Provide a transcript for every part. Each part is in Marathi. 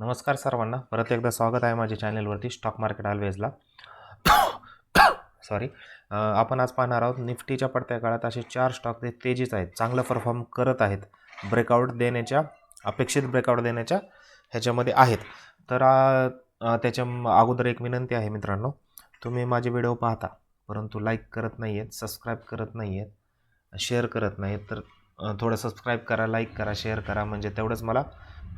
नमस्कार सर्वांना. परत एकदा स्वागत आहे माझ्या चॅनलवरती स्टॉक मार्केट ऑलवेजला सॉरी आपण आज पाहणार आहोत निफ्टीच्या पडत्या काळात असे चार स्टॉक ते तेजीच आहेत. चांगलं परफॉर्म करत आहेत. ब्रेकआउट देण्याच्या अपेक्षित ब्रेकआउट देण्याच्या ह्याच्यामध्ये आहेत. तर त्याच्या अगोदर एक विनंती आहे मित्रांनो. तुम्ही माझे व्हिडिओ पाहता परंतु लाईक करत नाही आहेत सबस्क्राईब करत नाही आहेत शेअर करत नाहीत तर थोडं सबस्क्राईब करा लाईक करा शेअर करा. म्हणजे तेवढंच मला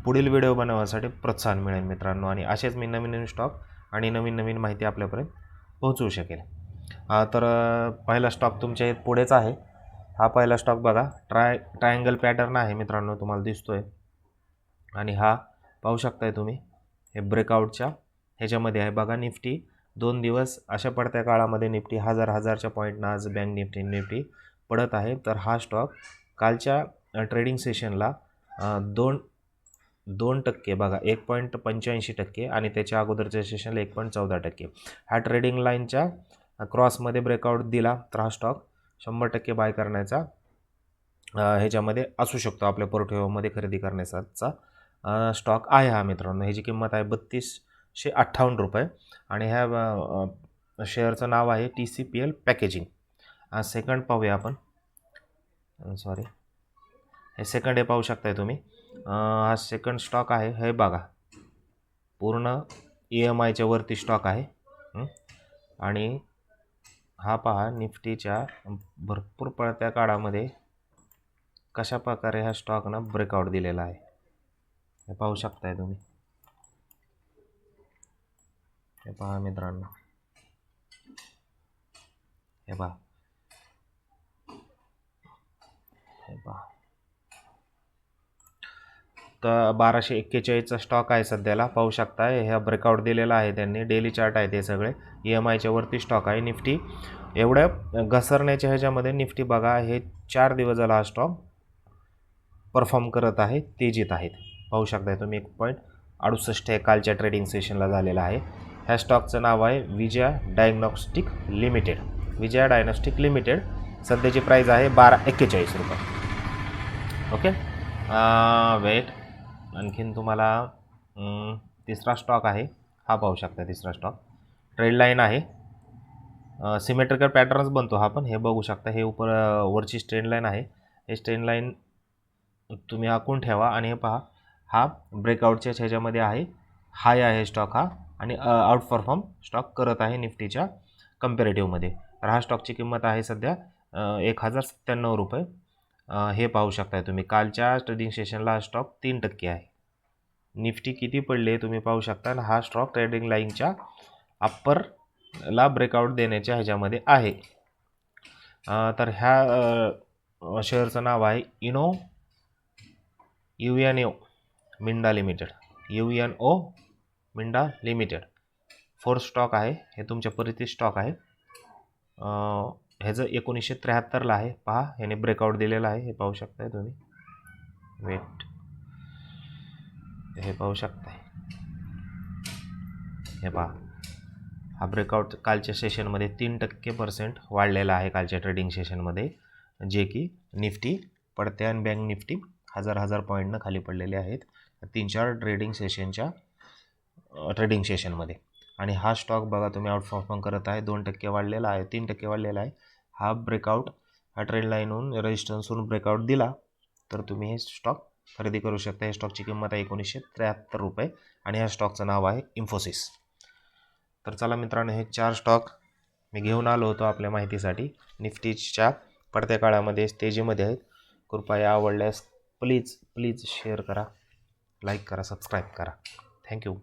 पुढील व्हिडिओ बनवण्यासाठी प्रोत्साहन मिळेल मित्रांनो. आणि असेच मी नवीन नवीन स्टॉक आणि नवीन नवीन माहिती आपल्यापर्यंत पोहोचवू शकेल. तर पहिला स्टॉक तुमच्या इथं पुढेच आहे. हा पहिला स्टॉक बघा. ट्राय ट्रायंगल पॅटर्न आहे मित्रांनो तुम्हाला दिसतो आहे आणि हा पाहू शकताय तुम्ही हे ब्रेकआउटच्या ह्याच्यामध्ये आहे. बघा निफ्टी दोन दिवस अशा पडत्या काळामध्ये निफ्टी हजार हजारच्या पॉईंटनं आज बँक निफ्टी निफ्टी पडत आहे. तर हा स्टॉक कालच्या ट्रेडिंग सेशनला दोन दोन टक्के बघा एक पॉईंट पंच्याऐंशी टक्के आणि त्याच्या अगोदरच्या सेशनला एक पॉईंट चौदा टक्के. ह्या ट्रेडिंग लाईनच्या क्रॉसमध्ये ब्रेकआउट दिला तर हा स्टॉक शंभर टक्के बाय करण्याचा ह्याच्यामध्ये असू शकतो आपल्या पोर्टफोलिओमध्ये खरेदी करण्याचा स्टॉक आहे हा मित्रांनो. ह्याची किंमत आहे बत्तीसशे अठ्ठावन्न रुपये आणि ह्या शेअरचं नाव आहे T C P L packaging second पाहूया आपण. सॉरी हे सेकंड हे पाहू शकताय तुम्ही. हा सेकंड स्टॉक आहे. हे बघा. पूर्ण ई एम आयच्या वरती स्टॉक आहे. आणि हा पहा निफ्टीच्या भरपूर पळत्या काळामध्ये कशा प्रकारे ह्या स्टॉकनं ब्रेकआउट दिलेला आहे. हे पाहू शकताय तुम्ही. हे पहा मित्रांनो. हे पहा हे पहा तर बाराशे एक्केचाळीसचा स्टॉक आहे सध्याला. पाहू शकताय ह्या ब्रेकआउट दिलेला आहे त्यांनी. डेली चार्ट आहे ते सगळे. ई एम आयच्या वरती स्टॉक आहे निफ्टी. एवढ्या घसरण्याच्या ह्याच्यामध्ये निफ्टी बघा हे चार दिवस झाला हा स्टॉक परफॉर्म करत आहे तेजीत आहेत. पाहू शकताय तुम्ही एक पॉईंट अडुसष्ट हे कालच्या ट्रेडिंग सेशनला झालेला आहे. ह्या स्टॉकचं नाव आहे Vijaya diagnostic limited. Vijaya diagnostic limited. सध्याची प्राईस आहे बारा एक्केचाळीस रुपये. ओके? वेट आणखीन तुम्हाला तिसरा स्टॉक आहे. हा पाहू शकता तिसरा स्टॉक ट्रेड लाईन आहे. सिमेट्रिकल पॅटर्नच बनतो हा पण. हे बघू शकता. हे उपर वरची स्ट्रेन लाईन आहे. हे स्ट्रेन लाईन तुम्ही आखून ठेवा आणि हे पहा. हा ब्रेकआउटच्या ह्याच्यामध्ये आहे. हाय आहे स्टॉक हा. आणि आउट परफॉर्म स्टॉक करत आहे निफ्टीच्या कम्पॅरेटिव्हमध्ये तर हा स्टॉकची किंमत आहे सध्या एक हजार सत्त्याण्णव रुपये. हे पाहू शकताय तुम्ही. कालच्या ट्रेडिंग सेशनला हा स्टॉक तीन टक्के आहे. निफ्टी किती पडले तुम्ही पाहू शकता आणि हा स्टॉक ट्रेडिंग लाईनच्या अप्परला ब्रेकआउट देण्याच्या ह्याच्यामध्ये आहे. तर ह्या शेअरचं नाव आहे Uno U N O Minda limited. U N O Minda limited. Fourth stock आहे. हे तुमच्या परिचित स्टॉक आहे. ह्याचं एकोणीसशे त्र्याहत्तरला आहे. पहा ह्याने ब्रेकआउट दिलेला आहे. हे पाहू शकताय तुम्ही. वेट हे पाहू शकताय. हे पहा. हा ब्रेकआउट कालच्या सेशनमध्ये तीन टक्के पर्सेंट वाढलेला आहे कालच्या ट्रेडिंग सेशनमध्ये जे की निफ्टी पडते आणि बँक निफ्टी हजार हजार पॉईंटनं खाली पडलेले आहेत. तीन चार ट्रेडिंग सेशनच्या ट्रेडिंग सेशनमध्ये आणि हा स्टॉक बघा तुम्ही आउट परफॉर्म करत आहे. दोन टक्के वाढलेला आहे तीन टक्के वाढलेला आहे. हा ब्रेकआउट हा ट्रेंड लाईनहून रेजिस्टन्सवरून ब्रेकआउट दिला तर तुम्ही हे स्टॉक खरेदी करू शकता. या स्टॉकची किंमत आहे एकोणीसशे त्र्याहत्तर रुपये आणि ह्या स्टॉकचं नाव आहे इन्फोसिस तर चला मित्रांनो हे चार स्टॉक मी घेऊन आलो होतो आपल्या माहितीसाठी. निफ्टीच्या पडत्या काळामध्ये तेजीमध्ये आहेत. कृपया आवडल्यास प्लीज प्लीज शेअर करा लाईक करा सबस्क्राईब करा. Thank you